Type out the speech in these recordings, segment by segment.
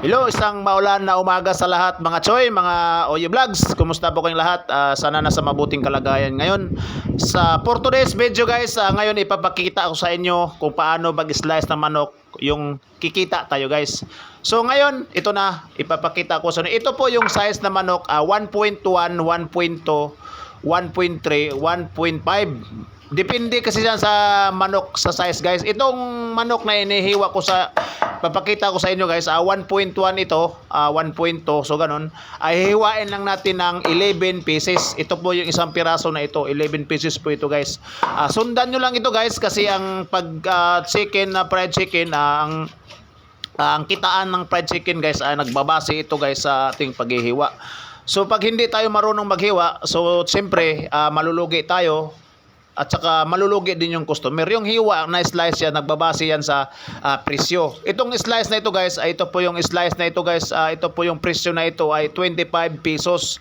Hello, isang maulan na umaga sa lahat mga choy, mga Oyo Vlogs. Kumusta po kayong lahat? Ah, sana nasa mabuting kalagayan ngayon. Sa for today's video guys, ah, ngayon ipapakita ko sa inyo kung paano mag-slice ng manok yung kikita tayo guys. So ngayon, ito na, ipapakita ko sa inyo. Ito po yung size na manok, ah, 1.1, 1.2, 1.3, 1.5. Depende kasi yan sa manok sa size guys. Itong manok na inihiwa ko sa papakita ko sa inyo guys, ah, 1.1 ito, ah, 1.2, so ganun. Ay hiwain lang natin ng 11 pieces. Ito po yung isang piraso na ito, 11 pieces po ito guys. Ah, sundan nyo lang ito guys kasi ang pag ah, chicken na fried chicken, ah, ang Ah, ang kitaan ng fried chicken guys ay nagbabase ito guys sa ating paghihiwa. So pag hindi tayo marunong maghiwa, so siyempre ah, malulugi tayo at saka malulugi din yung customer. Yung hiwa na slice yan, nagbabase yan sa ah, presyo. Itong slice na ito guys, ay ito po yung slice na ito guys, ah, ito po yung presyo na ito ay 25 pesos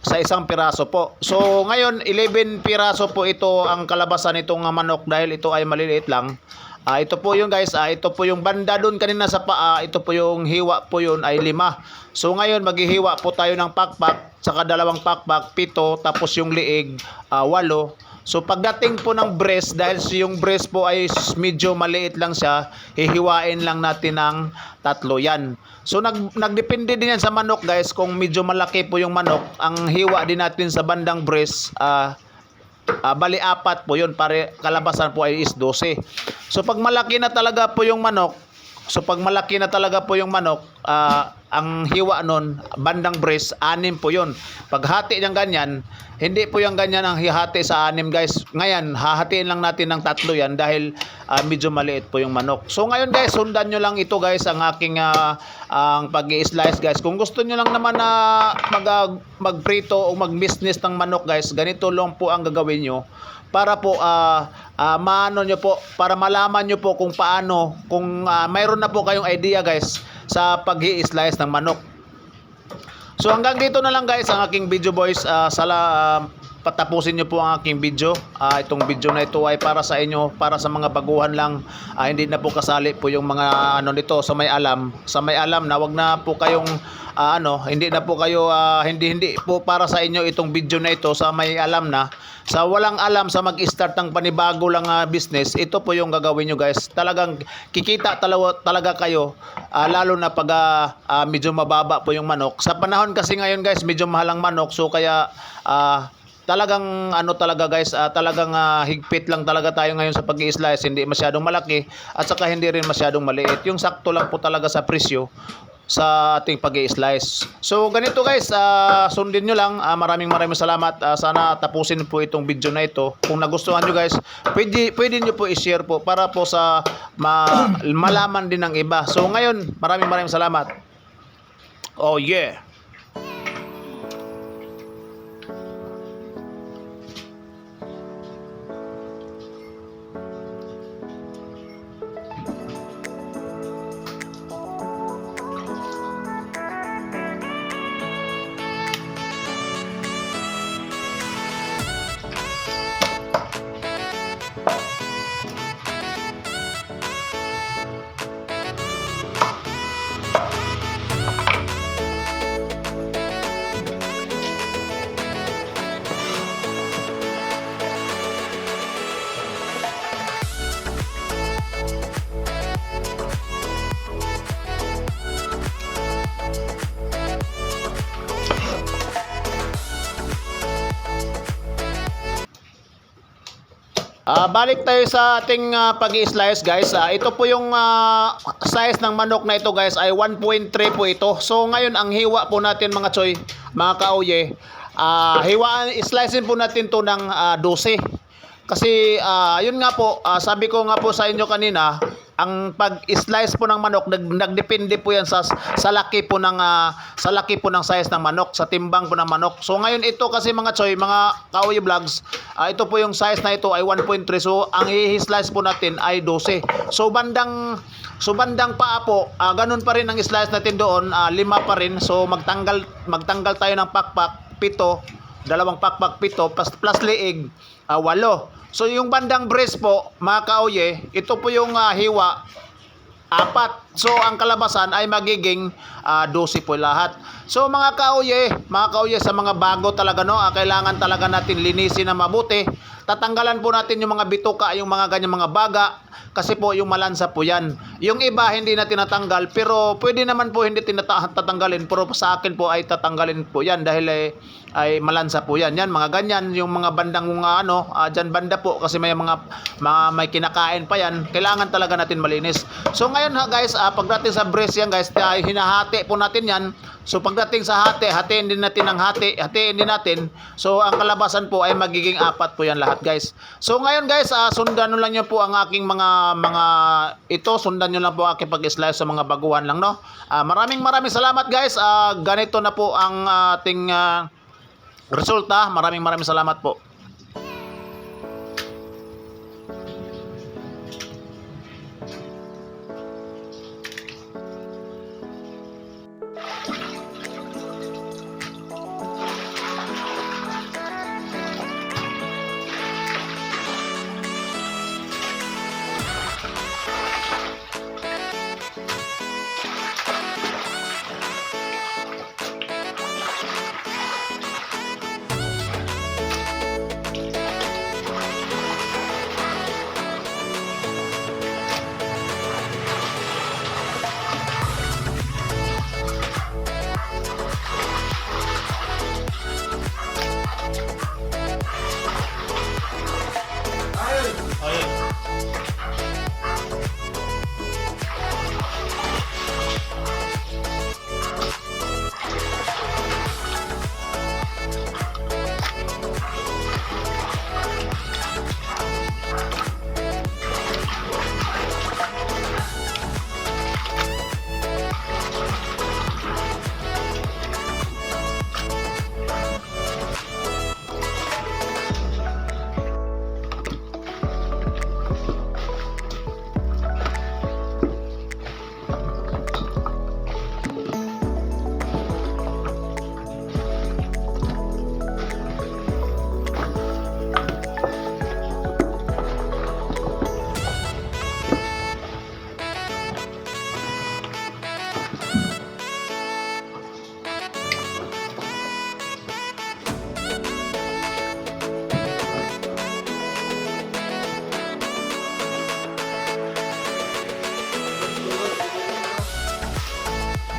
sa isang piraso po. So ngayon 11 piraso po ito ang kalabasan nitong ah, manok dahil ito ay maliliit lang. Ah, ito po yung guys, ah, ito po yung banda doon kanina sa paa, ito po yung hiwa po yun ay lima. So ngayon maghihiwa po tayo ng pakpak, saka dalawang pakpak, pito, tapos yung liig, ah, walo. So pagdating po ng breast, dahil yung breast po ay medyo maliit lang siya, hihiwain lang natin ng tatlo yan. So nag, nagdepende din yan sa manok guys, kung medyo malaki po yung manok, ang hiwa din natin sa bandang breast, ah, Ah, bali apat po yun, pare kalabasan po ay is 12. So pag malaki na talaga po yung manok, so pag malaki na talaga po yung manok, ah, ang hiwa nun, bandang breast, anim po yun. Pag hati niyang ganyan, hindi po yung ganyan ang hihati sa anim guys. Ngayon, hahatiin lang natin ng tatlo yan dahil ah, medyo maliit po yung manok. So ngayon guys, sundan nyo lang ito guys, ang aking ah, ang pag-i-slice guys. Kung gusto nyo lang naman na mag, ah, magprito o mag-business ng manok guys, ganito lang po ang gagawin nyo para po ah ah, maano nyo po para malaman nyo po kung paano kung ah, mayroon na po kayong idea guys sa pag slice ng manok So hanggang dito na lang guys ang aking video boys. Ah, sala ah, patapusin niyo po ang aking video. Ah, itong video na ito ay para sa inyo, para sa mga baguhan lang. Ah, hindi na po kasali po yung mga ano nito sa may alam. Sa may alam na wag na po kayong ah, ano, hindi na po kayo ah, hindi hindi po para sa inyo itong video na ito sa may alam na. Sa walang alam sa mag-start ng panibago lang ah, business, ito po yung gagawin nyo guys. Talagang kikita talaga, talaga kayo ah, lalo na pag ah, medyo mababa po yung manok. Sa panahon kasi ngayon guys, medyo mahal ang manok so kaya ah, talagang ano talaga guys, ah, talagang ah, higpit lang talaga tayo ngayon sa pag-i-slice, hindi masyadong malaki at saka hindi rin masyadong maliit. Yung sakto lang po talaga sa presyo sa ating pag slice So ganito guys, ah, sundin nyo lang. Ah, maraming maraming salamat. Ah, sana tapusin po itong video na ito. Kung nagustuhan nyo guys, pwede, pwede nyo po i-share po para po sa ma- malaman din ng iba. So ngayon, maraming maraming salamat. Oh yeah. Ah, balik tayo sa ating ah, pag-i-slice guys. Ah, ito po yung ah, size ng manok na ito guys ay 1.3 po ito. So ngayon ang hiwa po natin mga choy, mga kauye, ah, hiwaan, slicein po natin to ng ah, 12. Kasi ah, yun nga po, ah, sabi ko nga po sa inyo kanina, ang pag-slice po ng manok nag, nagdepende po yan sa sa laki po ng ah, sa laki po ng size ng manok, sa timbang po ng manok. So ngayon ito kasi mga choy, mga kauye vlogs, ah, ito po yung size na ito ay 1.3. So ang i-slice po natin ay 12. So bandang so bandang paa po, ah, ganun pa rin ang slice natin doon, ah, lima pa rin. So magtanggal magtanggal tayo ng pakpak, pito, dalawang pakpak pito plus, plus liig, ah, walo. So yung bandang breast po, mga kauye, ito po yung ah, hiwa apat. So ang kalabasan ay magiging ah, 12 po lahat. So mga kauye, mga kauye sa mga bago talaga no, ah, kailangan talaga natin linisin na mabuti. Tatanggalan po natin yung mga bituka, yung mga ganyan mga baga kasi po yung malansa po yan. Yung iba hindi na tinatanggal pero pwede naman po hindi tinata- tatanggalin pero sa akin po ay tatanggalin po yan dahil eh, ay malansa po yan. Yan mga ganyan yung mga bandang mga ano, ah, dyan banda po kasi may mga, mga may kinakain pa yan. Kailangan talaga natin malinis. So ngayon ha guys, ah, pagdating sa breast yan guys, ah, hinahati po natin yan. So pagdating sa hati, hatiin din natin ng hati, hatiin din natin. So ang kalabasan po ay magiging apat po yan lahat guys. So ngayon guys, ah, sundan nyo lang nyo po ang aking mga mga ito, sundan nyo lang po ang aking pag-slice sa mga baguhan lang no. Ah, maraming maraming salamat guys. Ah, ganito na po ang ating ah, resulta. Maraming maraming salamat po.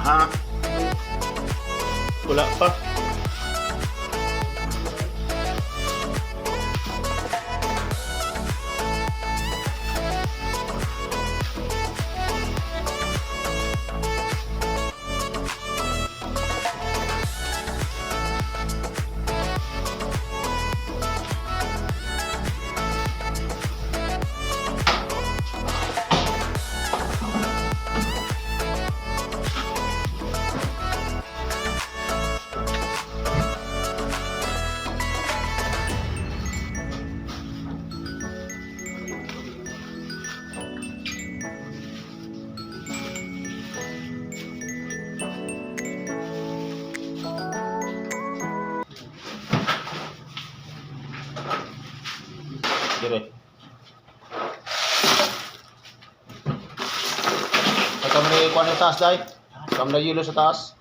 Ha? Wala pa. Ikuha ng taas, day. Ikaw mo na sa taas.